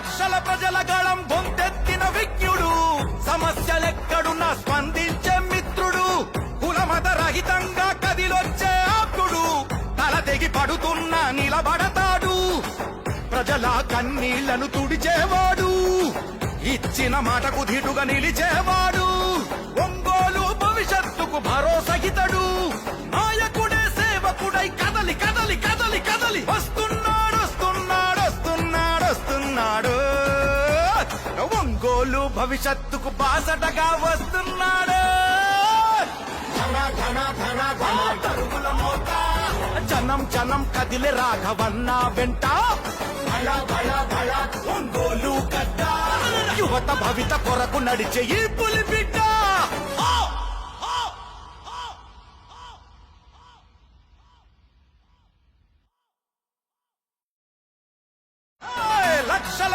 లక్షల ప్రజల గళం గొంతెత్తిన విజ్ఞుడు. సమస్యలెక్కడున్నా స్పందించే మిత్రుడు. కులమత రహితంగా కదిలొచ్చే ఆప్తుడు. తల తెగి పడుతున్నా నిలబడతాడు. ప్రజల కన్నీళ్ళను తుడిచేవాడు. ఇచ్చిన మాటకు ధీటుగా నిలిచేవాడు. ఒంగోలు భవిష్యత్తుకు భరోసహితడు. ఒంగోలు భవిష్యత్తుకు బాసటగా వస్తున్నాడు. జనం జనం కదిలే రాఘవన్న వెంట. ఒంగోలు గడ్డ. యువత భవిత కొరకు నడిచే ఈ పులి బిడ్డ. లక్షల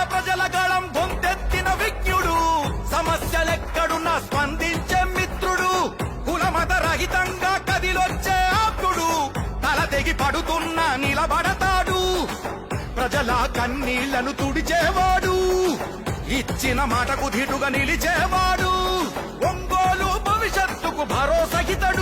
పడుతున్నా నిలబడతాడు. ప్రజల కన్నీళ్ళను తుడిచేవాడు. ఇచ్చిన మాటకు ధీటుగా నిలిచేవాడు. ఒంగోలు భవిష్యత్తుకు భరోసగితడు